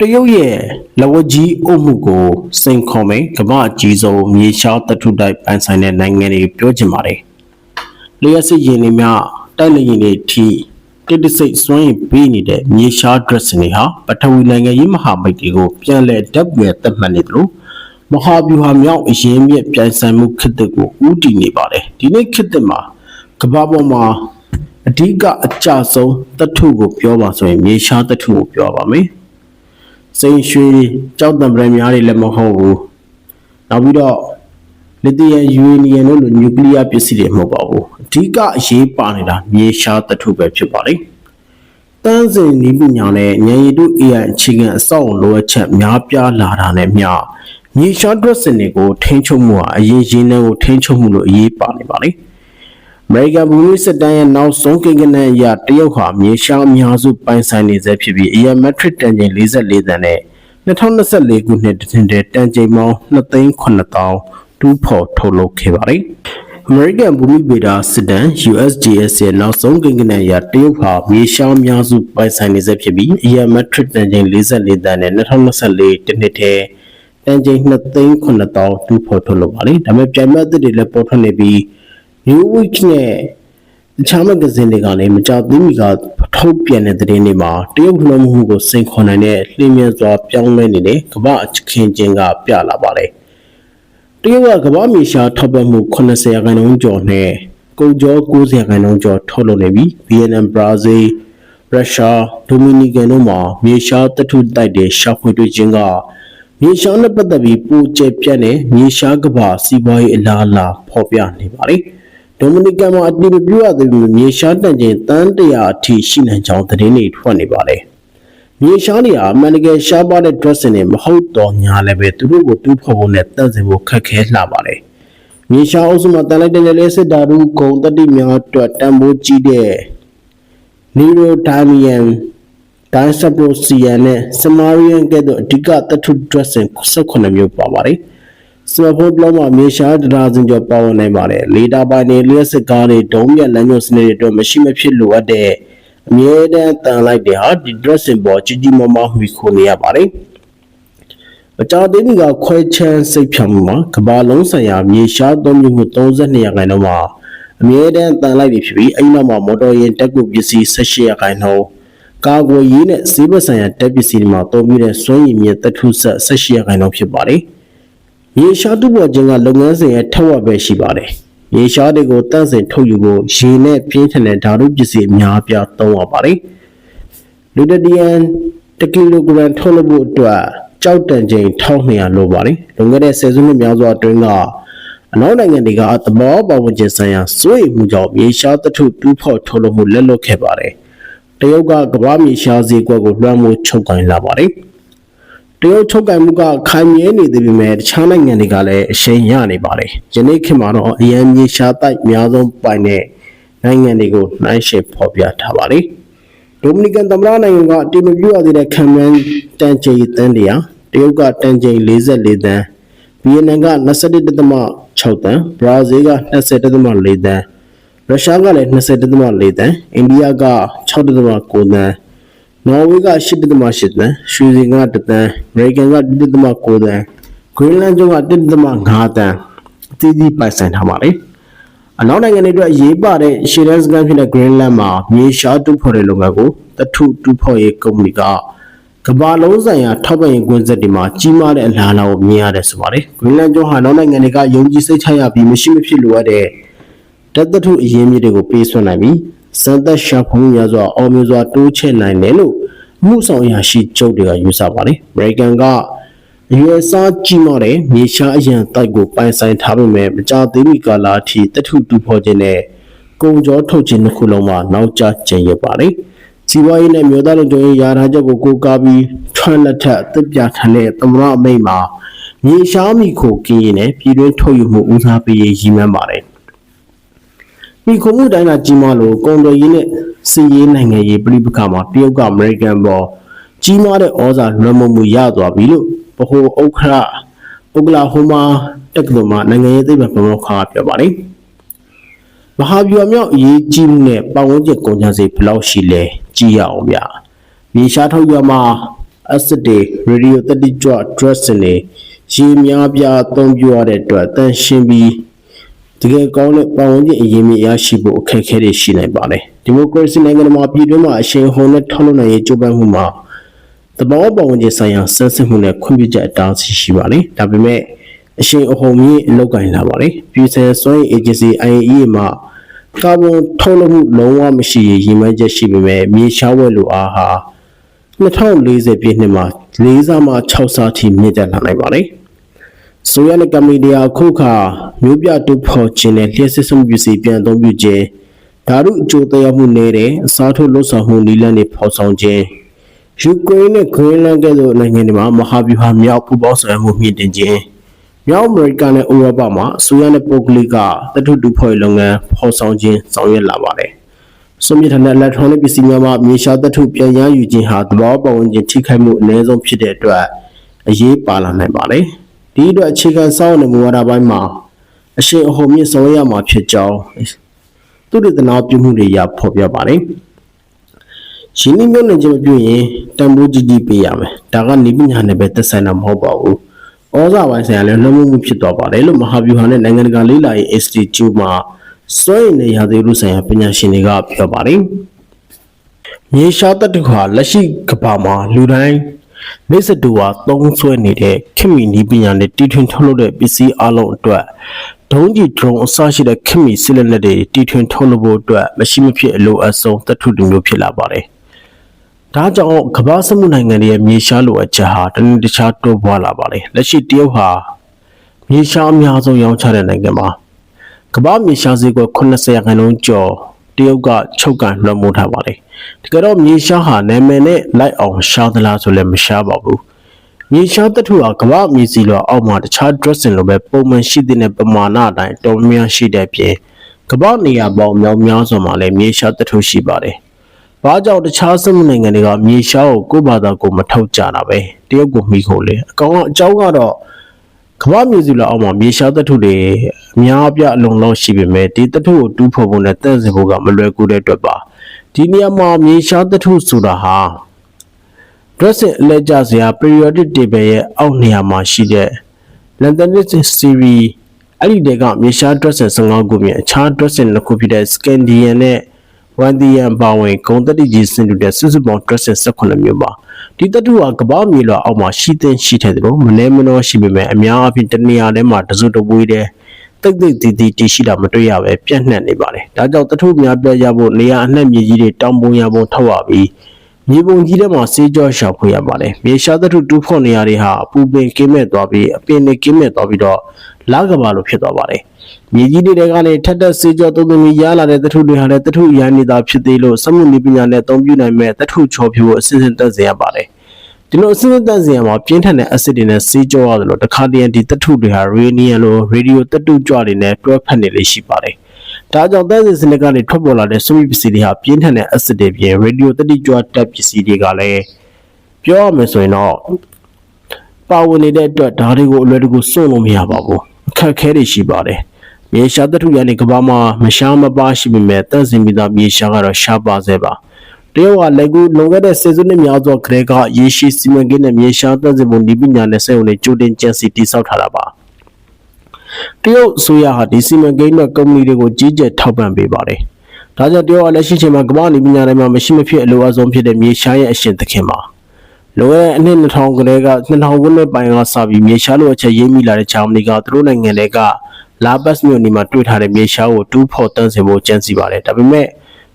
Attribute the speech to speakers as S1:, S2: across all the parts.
S1: တရုတ်ရဲ့လဝကြီးအုပ်မှုကိုစိန်ခေါ်မယ်ကမ္ဘာအကြီးဆုံးမြေရှားတထုတိုက်ပိုင်ဆိုင်တဲ့နိုင်ငံတွေပြောချင်ပါတယ်။လျှက်စစ်ရင်တွေများတိုက်လေရင်တွေထိတိတဆိတ်စွန့်ရင်ပေးနေတဲ့မြေရှား dressing တွေဟာပထဝီနိုင်ငံရေးမဟာမိတ်တွေကိုပြန်လည်ဓာတ်ပြန်သတ်မှတ်နေသလိုမဟာဗျူဟာမြောက်အရင်မြစ်ပြိုင်ဆိုင်မှုခေတ်တစ်ကိုဥတည်နေပါတယ်။ဒီနေ့ခေတ်တစ်မှာကမ္ဘာပေါ်မှာအဓိကအကြဆုံးတထုကိုပြောပါဆိုရင်မြေရှားတထုကိုပြောပါမယ်။ စိန်ရွှေကြောက်တံပရများတွေလည်းမဟုတ်ဘူး။နောက်ပြီးတော့လစ်သီယမ်ယူရေနီယံတို့လိုနျူကလ িয়ার ပစ္စည်းတွေမဟုတ်ပါဘူး။အဓိကအရေးပါနေတာမြေရှားတထုပဲဖြစ်ပါလိမ့်။တန်းစင်နီးပညာနဲ့ဉာဏ်ရည်တု AI အခြေခံအဆောက်အအုံလိုအပ်ချက်များပြားလာတာနဲ့မျှမြေရှား dressing တွေကိုထိန်းချုပ်မှုဟာအရေးကြီးနေကိုထိန်းချုပ်မှုလို့အရေးပါနေပါလိမ့်။အ မေရိကန်ဘူမိစစ်တမ်းရဲ့နောက်ဆုံးကိန်းဂဏန်းအရတရုတ်ဟာမြေရှားအများစုပိုင်ဆိုင်နေဆဲဖြစ်ပြီးအရမက်ထရစ်တန်ချိန်44တန်နဲ့2024ခုနှစ်တွင်တန်ချိန်ပေါင်း2,900တူးဖော်ထုတ်လုပ်ခဲ့ပါတယ်။အမေရိကန်ဘူမိဗေဒစစ်တမ်း USGS ရဲ့နောက်ဆုံးကိန်းဂဏန်းအရတရုတ်ဟာမြေရှားအများစုပိုင်ဆိုင်နေဆဲဖြစ်ပြီးအရမက်ထရစ်တန်ချိန်44တန်နဲ့2024တစ်နှစ်တည်းတန်ချိန်2,900တူးဖော်ထုတ်လုပ်ပါတယ်။ဒါပေမဲ့ပြိုင်ဘက်အသစ်တွေလည်းပေါ်ထွက်နေပြီး New Week နဲ့တခြားမဂ္ဂဇင်းတွေကလည်းမကြသေးမီကထုတ်ပြန်တဲ့သတင်းတွေမှာတရုတ်လွှမ်းမိုးမှုကိုစိန်ခေါ်နိုင်တဲ့လျင်မြန်စွာပြောင်းလဲနေတဲ့ကမ္ဘာအခင်းကျင်းကပြလာပါတယ်။တရုတ်ကကမ္ဘာမြေရှားထောက်ပံ့မှု80ရာခိုင်နှုန်းကျော်နဲ့ကုန်ကျော်90ရာခိုင်နှုန်းကျော်ထုတ်လုပ်နေပြီးဗီယက်နမ်ဘရာဇီးရုရှားဒိုမီနီကန်တို့မှာမြေရှားတထုတိုက်တဲ့ရှာဖွေတွေ့ခြင်းကမြေရှားနဲ့ပတ်သက်ပြီးပိုကျပြန့်တဲ့မြေရှားကဘာစီးပွားရေးအလားအလာဖော်ပြနေပါတယ်။ ဒိုမီနီကန်မှာအတည်မပြုရသေးဘူးမြေရှားတန်ချိန်တန်း100အထိရှိနိုင်ကြောင်းသတင်းတွေထွက်နေပါတယ်။မြေရှားတွေဟာအမှန်တကယ်ရှားပါတဲ့ dressing တွေမဟုတ်တော့ညာလည်းပဲသူတို့ကိုတူးဖော်ဖို့နဲ့တန့်စင်ဖို့ခက်ခဲလှပါတယ်။မြေရှားအုပ်စုမှာတန်လိုက်တဲ့လေစစ်ဓာတ်ဂုံတတိများအတွက်တန်ဖိုးကြီးတဲ့ Neurodymium Dysprosium နဲ့ Samarium ကဲ့သို့အဓိကသတ္ထု dressing 18မျိုးပါပါတယ်။ စမတ်ဖုန်းလုံးမှာမြေရှားဒရာစင်ကျော်ပါဝင်နိုင်ပါတယ်။လေတာပိုင်တွေလျှက်စစ်ကားတွေဒုံးမြတ်လမ်းညွှန်စနစ်တွေအတွက်မရှိမဖြစ်လိုအပ်တဲ့အမြဲတမ်းတန်လိုက်တွေဟာဒီ dressing ပေါ်ကြီးကြီးမားမားမှီခိုနေရပါတယ်။မကြာသေးမီကခွဲချမ်းစိတ်ဖြာမှုမှာကဘာလုံးဆိုင်ရာမြေရှားသုံးမျိုးမှု32ရာခိုင်နှုန်းမှာအမြဲတမ်းတန်လိုက်တွေဖြစ်ပြီးအဲဒီနောက်မှာမော်တော်ယာဉ်တက်ကူပစ္စည်း18ရာခိုင်နှုန်းကာကွယ်ရေးနဲ့ဈေးဘက်ဆိုင်ရာတက်ပစ္စည်းတွေမှာသုံးပြီးတဲ့စွမ်းရည်မြင့်တထုဆက်18ရာခိုင်နှုန်းဖြစ်ပါတယ်။ မြေရှားတူပေါ်ခြင်းကလုပ်ငန်းစဉ်ရဲ့ထက်ဝက်ပဲရှိပါတယ်။မြေရှားတွေကိုတန့်စင်ထုတ်ယူဖို့ရေနဲ့ပြင်းထန်တဲ့ဓာတုပစ္စည်းအများအပြားသုံးရပါတယ်။လူတဒီယန်1ကီလိုဂရမ်ထုတ်လုပ်ဖို့အတွက်ကြောက်တန်ချိန်1200လိုပါတယ်။လွန်ခဲ့တဲ့ဆယ်စုနှစ်များစွာအတွင်းကအနောက်နိုင်ငံတွေကသဘောပေါက်ဝင်ခြင်းဆိုင်ရာစိုးရိမ်မှုကြောင့်မြေရှားတထုတူးဖော်ထုတ်လုပ်မှုလက်လွတ်ခဲ့ပါတယ်။တရုတ်ကကမ္ဘာမြေရှားဈေးကွက်ကိုလွှမ်းမိုးချုပ်ကိုင်လာပါတယ်။ တရုတ်ချုပ်ကိုင်မှုကခိုင်မြဲနေသေးပေမဲ့တခြားနိုင်ငံတွေကလည်းအရှိန်ရနေပါတယ်။ယနေ့ခေတ်မှာတော့အရန်မြေရှားတိုက်အများဆုံးပိုင်တဲ့နိုင်ငံတွေကိုနှိုင်းယှဉ်ဖော်ပြထားပါတယ်။ဒိုမီနီကန်သမ္မတနိုင်ငံကအတိမပြုရသေးတဲ့ခံမှန်းတန်ချိန်တန်းတရာတရုတ်ကတန်ချိန်44တန်းဗီယက်နမ်က21.6တန်းဘရာဇီးက20.4တန်းရုရှားကလည်း20.4တန်းအိန္ဒိယက6.9တန်း နော်ဝေးက8.8တန်းရွှေစင်က1တန်းအမေရိကန်က1.9တန်းဂရင်းလန်းကျွန်းက1.5တန်းအသီးသီးပိုင်ဆိုင်ထားပါတယ်အနောက်နိုင်ငံတွေအတွက်အရေးပါတဲ့ရှေ့တန်းစကန်ဖြစ်တဲ့ Greenland မှာမြေရှားတူဖော်တဲ့လုပ်ငန်းကိုတထုတူဖော်ရေးကုမ္ပဏီကကမ္ဘာလုံးဆိုင်ရာထောက်ပံ့ရေးကွင်းဆက်တွေမှာကြီးမားတဲ့အလားအလာကိုမြင်ရတယ်ဆိုပါတယ်။ Greenland ကျွန်းဟာနောက်နိုင်ငံတွေကယုံကြည်စိတ်ချရပြီးမရှိမဖြစ်လိုအပ်တဲ့ဓာတ်သတ္ထုအရင်းမြစ်တွေကိုပေးစွမ်းနိုင်ပြီး စံသက်ရှာဖွေမှုများစွာအောင်မြင်စွာတိုးချဲ့နိုင်တယ်လို့အမှုဆောင်အရာရှိချုပ်တွေကယူဆပါတယ်။ American ကအရွယ်စားကြီးမားတဲ့မြေရှားအရန်တိုက်ကိုပိုင်ဆိုင်ထားပေမဲ့မကြာသေးမီကာလအထိတထုတူဖော်ခြင်းနဲ့ကုန်ကြောထုတ်ခြင်းတစ်ခုလုံးမှာနောက်ကျကျင်ရပါတယ်။စီးပွားရေးနဲ့မြို့သားလုံခြုံရေးယာထားချက်ကိုကိုးကားပြီးထွန်းလက်ထက်အသစ်ပြထန်တဲ့သမရအမိတ်မှာမြေရှားမီခိုကင်းရင်နဲ့ပြည်တွင်းထုတ်ယူမှုဦးစားပေးရေးရည်မှန်းပါတယ်။ မိခိုမှုတိုင်းကကြီးမားလို့ကုန်သွယ်ရေးနဲ့စီးရေးနိုင်ငံရေးပြည်ပခါမှာတရုတ်ကအမေရိကန်ပေါ်ကြီးမားတဲ့ဩဇာလွှမ်းမိုးမှုရသွားပြီလို့ဗဟိုဥက္ခရာအိုကလာဟိုမာတက္ကသိုလ်မှာနိုင်ငံရေးသိပ္ပံပမောက္ခကပြောပါတယ်။မဟာဗျူဟာမြောက်အရေးကြီးမှုနဲ့ပတ်ဝန်းကျင်ကုန်ကျစရိတ်ဘယ်လောက်ရှိလဲကြည့်ရအောင်ဗျ။မြေရှားထုတ်ရမှာအစစ်တွေရေဒီယိုတက်တိကြွ dressing တွေရေများပြားအသုံးပြုရတဲ့အတွက်တန်ရှင်းပြီး တကယ်ကောင်းတဲ့ပတ်ဝန်းကျင်အရေးမြစ်ရရှိဖို့အခက်အခဲတွေရှိနိုင်ပါတယ်ဒီမိုကရေစီနိုင်ငံမှာပြည်တွင်းမှာအရှင်ဟုန်နဲ့ထောက်လို့နိုင်ရေးကြိုးပမ်းမှုမှာတဘောပတ်ဝန်းကျင်ဆိုင်ရာဆက်စစ်မှုနဲ့ခွင့်ပြုချက်အတားအဆီးရှိပါတယ်ဒါပေမဲ့အရှင်အဟုန်ကြီးအလောက်ကင်လာပါတယ်ပြည်ဆယ်စွမ်းအင် agency IAEA မှာကာဗွန်ထုတ်လုပ်မှုလုံးဝမရှိရည်ရည်မှန်းချက်ရှိပေမဲ့မြေရှားဝဲလိုအားဟာ2040ပြည့်နှစ်မှာ၄ဆမှ6ဆအထိမြင့်တက်လာနိုင်ပါတယ်။ ဆိုရနဲ့ကမ္ဘာတရားခုခါမြို့ပြတူဖော်ခြင်းနဲ့လျှက်စစ်မှုပစ္စည်းပြန်အသုံးပြုခြင်းဓာတုအကျိုးသက်ရောက်မှုနည်းတဲ့အစားထိုးလှုပ်ဆောင်မှုနည်းလမ်းတွေဖော်ဆောင်ခြင်းယူကရိန်းနဲ့ဂရင်းလန်းကဲ့သို့နိုင်ငံတွေမှာမဟာဗျူဟာမြောက်ပူးပေါင်းဆောင်ရွက်မှုမြင့်တင်ခြင်းမြောက်အမေရိကနဲ့ဥရောပမှာအစိုးရနဲ့ပုဂ္ဂလိကတထုတူဖွဲ့လုပ်ငန်းဖော်ဆောင်ခြင်းဆောင်ရွက်လာပါတယ်။စွန်မြစ်ထနဲ့ electronic ပစ္စည်းများမှာမြေရှားတထုပြန်ရယူခြင်းဟာသဘောပတ်ဝန်းကျင်ထိခိုက်မှုအနည်းဆုံးဖြစ်တဲ့အတွက်အရေးပါလာနိုင်ပါတယ်။ ဒီအတွက်အခြေခံစောင့်နေမှုဝါဒပိုင်းမှာအရှိန်အဟုန်မြင့်ဆောင်ရွက်ရမှာဖြစ်ကြောင်းသူတည်တနာပြုမှုတွေရဖော်ပြပါတယ်။ရင်းနှီးမြှုပ်နှံခြင်းမပြုရင်တန်ဖိုးကြီးကြီးပေးရမယ်။ဒါကနိပညာနဲ့ပဲသက်ဆိုင်တာမဟုတ်ပါဘူး။ဩဇာပိုင်းဆိုင်ရာလည်းလွှမ်းမိုးမှုဖြစ်သွားပါတယ်လို့မဟာဗျူဟာနဲ့နိုင်ငံတကာလေးလာရေး Institute မှာစွမ်းရည်နဲ့ရာသီဥတုဆိုင်ရာပညာရှင်တွေကပြောပါတယ်။မြေရှားတတုဟာလက်ရှိကမ္ဘာမှာလူတိုင်း နေစတူဟာသုံးဆွဲနေတဲ့ခင်မီနီးပညာနဲ့တီထွင်ထုတ်လုပ်တဲ့ပစ္စည်းအလုံးအတွက်ဒုံးကြီး drone အစရှိတဲ့ခင်မီစစ်လက်နက်တွေတီထွင်ထုတ်လုပ်ဖို့အတွက်မရှိမဖြစ်အလိုအဆုံးတထုတူမျိုးဖြစ်လာပါတယ်။ဒါကြောင့်ကမ္ဘာစမှုနိုင်ငံတွေရဲ့မြေရှားလိုအပ်ချက်ဟာတနည်းတခြားတိုးပွားလာပါတယ်။လက်ရှိတရုတ်ဟာမြေရှားအများဆုံးရောင်းချတဲ့နိုင်ငံမှာကမ္ဘာမြေရှားဈေးကွက်80ရာခိုင်နှုန်းကျော် တရုတ်ကချုပ်ကန်လွှမ်းမိုးထားပါတယ်။တကယ်တော့မြေရှားဟာနာမည်နဲ့လိုက်အောင်ရှားသလားဆိုလည်းမရှားပါဘူး။မြေရှားတထုဟာကမ္ဘာမြေစီလွှာအောက်မှာတခြား dressing လိုပဲပုံမှန်ရှိတဲ့ပမာဏအတိုင်းတော်များရှိတဲ့ပြင်ကမ္ဘာနေရာပေါင်းမြောက်များစွာမှာလည်းမြေရှားတထုရှိပါတယ်။ဘာကြောင့်တခြားစမှုနိုင်ငံတွေကမြေရှားကိုကိုယ့်ဘာသာကိုမထုတ်ကြတာပဲတရုတ်ကိုမိခိုလေအကောင်အကြောင်းကတော့ ကမ္ဘာမြေစီလွှာအောက်မှာမြေရှားတထုတွေအများအပြားအလုံးလုံးရှိပေမဲ့ဒီတထုကိုတူးဖော်ဖို့နဲ့တန့်စင်ဖို့ကမလွယ်ကူတဲ့အတွက်ပါဒီနေရာမှာမြေရှားတထုဆိုတာဟာ dressing အလဲကျစရာ periodic table ရဲ့အောက်နေရာမှာရှိတဲ့ lanthanid series အဲ့ဒီတဲကမြေရှား dressing 15ခုပြင်အခြား dressing တစ်ခုဖြစ်တဲ့ scandian နဲ့ wandian ပါဝင်ဂုံတက်တိကြီးစင်တူတဲ့စုစုပေါင်း dressing 18မျိုးပါဒီတတုဟာကပ္ပမြေလွှာအောက်မှာရှိသင့်ရှိတဲ့တယ်လို့မလဲမနှောရှိပေမဲ့အများအပြားတနေရာထဲမှာတစုတပွေးတဲ့တိတ်တိတ်တီတီတရှိတာမတွေ့ရပဲပြန့်နှံ့နေပါတယ်ဒါကြောင့်တထုများပြရဖို့နေရာအနှံ့မြေကြီးတွေတောင်ပုံရပုံထောက်ရပြီး မြေပုံကြီးထဲမှာစေးကြောရှာဖွေရပါတယ်။မြေရှားသတ္ထုတူးဖော်နေရာတွေဟာအပူပင်ကင်းမဲ့သွားပြီးအပင်တွေကင်းမဲ့သွားပြီးတော့လကဘာလိုဖြစ်သွားပါတယ်။မြေကြီးတွေကနေထက်တက်စေးကြောသုံးသွင်းပြီးရလာတဲ့သတ္ထုတွေဟာလည်းသတ္ထုရန်နေတာဖြစ်သေးလို့စက်မှုနည်းပညာနဲ့အသုံးပြုနိုင်မဲ့သတ္ထုချော်ဖြူကိုအစစ်စစ်တက်စေရပါတယ်။ဒီလိုအစစ်စစ်တက်စေရမှာပြင်းထန်တဲ့အစစ်တွေနဲ့စေးကြောရတယ်လို့တခါတည်းဒီသတ္ထုတွေဟာရေနီယံလိုရေဒီယိုသတ္ထုကြွတွေနဲ့တွဲဖက်နေလေရှိပါတယ်။ ဒါကြောင့်သဲစစ်စနစ်ကနေထွက်ပေါ်လာတဲ့စွန့်ပစ္စည်းတွေဟာပြင်းထန်တဲ့အစစ်တွေပြင်ရေဒီယိုတတိကြွတက်ပစ္စည်းတွေကလည်းပြောရမယ်ဆိုရင်တော့ပါဝင်နေတဲ့အတွက်ဒါတွေကိုအလွယ်တကူစွန့်လို့မရပါဘူးအခက်အခဲတွေရှိပါတယ်မြေရှားတထုရနေကဘာမှာမရှားမပါရှိပေမဲ့တန့်စင်ပြီးသားမြေရှားကတော့ရှားပါစေပါတရုတ်ကလည်းကူလုံခဲ့တဲ့စေစုနှစ်များစွာခရဲကရေရှိစီမံကိန်းနဲ့မြေရှားတန့်စင်မှုဒီပညာနဲ့စက်ရုံတွေကြိုတင်ကြံစီတည်ဆောက်ထားတာပါ တရုတ်အစိုးရဟာဒီစီမံကိန်းနဲ့ကုမ္ပဏီတွေကိုကြီးကြပ်ထောက်ပံ့ပေးပါတယ်။ဒါကြောင့်တရုတ်ကလက်ရှိချိန်မှာကမ္ဘာ့နေပညာတွေမှာမရှိမဖြစ်အလိုအဆုံးဖြစ်တဲ့မြေရှားရဲ့အရှင်သခင်ပါ။လိုရဲ့အနှစ်2000ကလေးက2000ခုနှစ်ပိုင်းကစပြီးမြေရှားလိုအချက်ရေးမိလာတဲ့ဂျာမနီကသူတို့နိုင်ငံတွေကလာဘတ်မြို့နေမှာတွေ့ထားတဲ့မြေရှားကိုတူးဖော်တန်းစင်ဖို့ကြံစီပါတယ်။ဒါပေမဲ့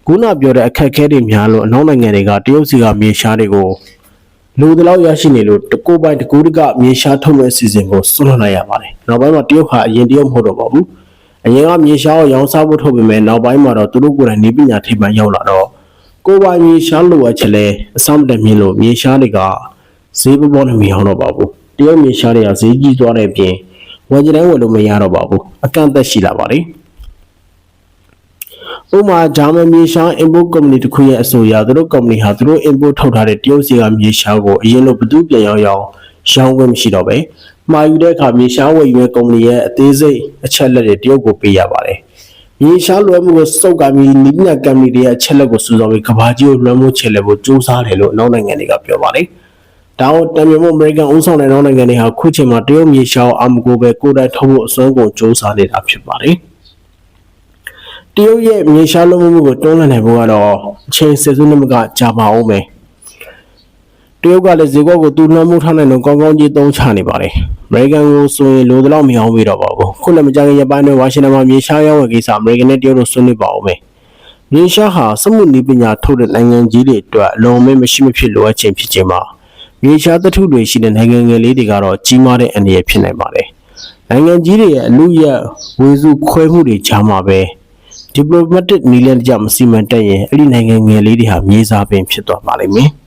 S1: ခုနပြောတဲ့အခက်အခဲတွေများလို့အနောက်နိုင်ငံတွေကတရုတ်စီကမြေရှားတွေကို လူတလောက်ရရှိနေလို့တကိုးပိုင်းတကူးတကမြေရှားထုတ်မဲ့အစီအစဉ်ကိုဆွန့်လွတ်လိုက်ရပါတယ်။နောက်ပိုင်းမှာတရုတ်ဟာအရင်တရုတ်မဟုတ်တော့ပါဘူး။အရင်ကမြေရှားကိုရောင်းစားဖို့ထုတ်ပေမဲ့နောက်ပိုင်းမှာတော့သူတို့ကိုယ်တိုင်နေပညာထိပ်ပိုင်းရောက်လာတော့ကိုယ်ပိုင်မြေရှားလိုအပ်ချက်လဲအဆောင်တက်မြင်လို့မြေရှားတွေကဈေးပေါ်ပေါ်နဲ့မရောတော့ပါဘူး။တရုတ်မြေရှားတွေကဈေးကြီးသွားတဲ့အပြင်ဝယ်ကြတဲ့ဝယ်လို့မရတော့ပါဘူး။အကန့်အသတ်ရှိလာပါတယ်။ ဥပမာဂျာမန်မြေရှား import company တစ်ခုရဲ့အဆိုအရသူတို့ company ဟာသူတို့ import ထုတ်ထားတဲ့တရုတ်စီကမြေရှားကိုအရင်လိုဘသူပြန်ရောက်ရောက်ရောင်းခွင့်မရှိတော့ပဲမှာယူတဲ့အခါမြေရှားဝယ်ယူတဲ့ company ရဲ့အသေးစိတ်အချက်လက်တွေတရုတ်ကိုပေးရပါတယ်မြေရှားလွှဲမှုကိုစုပ်ကပြီးနိပညာ company တွေရဲ့အချက်လက်ကိုစုဆောင်းပြီးကဘာကြီးကိုလွှဲမှုချေလဲဖို့စူးစမ်းတယ်လို့အနောက်နိုင်ငံတွေကပြောပါတယ်ဒါကိုတံမြင့်မှုအမေရိကန်ဦးဆောင်တဲ့နိုင်ငံတွေဟာခုချိန်မှာတရုတ်မြေရှားအောင်အမကိုပဲကိုယ်တိုင်ထုတ်ဖို့အစွမ်းကုန်စ조사နေတာဖြစ်ပါတယ်။ တရုတ်ရဲ့မြေရှားလုံးမှုကိုတွန်းလှန်နိုင်ဖို့ကတော့အချိန်စစ်စုနှစ်မကကြာပါအောင်မယ်။တရုတ်ကလည်းဈေးကွက်ကိုတူနှမ်းမှုထားနိုင်တော့ကောင်းကောင်းကြီးသုံးချနေပါတယ်။အမေရိကန်ကိုဆိုရင်လိုတော့မရောင်းပြီးတော့ပါဘူး။ခုလည်းမကြခင်ရပိုင်းတွင်ဝါရှင်တန်မှာမြေရှားရောင်းဝယ်ကိစ္စအမေရိကန်နဲ့တရုတ်တို့ဆွေးနွေးပါအောင်မယ်။မြေရှားဟာစမှုနီးပညာထုတ်တဲ့နိုင်ငံကြီးတွေအတွက်အလုံးမဲမရှိမဖြစ်လိုအပ်ခြင်းဖြစ်ခြင်းမှာမြေရှားသတ္ထုတွေရှိတဲ့နိုင်ငံငယ်လေးတွေကတော့ကြီးမားတဲ့အန္တရာယ်ဖြစ်နိုင်ပါတယ်။နိုင်ငံကြီးတွေရဲ့အလူရက်ဝေစုခွဲမှုတွေကြားမှာပဲ ဒီပလိုမက်တစ်နီလန်ကြမစီမံတက်ရင်အဲ့ဒီနိုင်ငံငယ်လေးတွေဟာမြေစာပင်ဖြစ်သွားပါလိမ့်မယ်။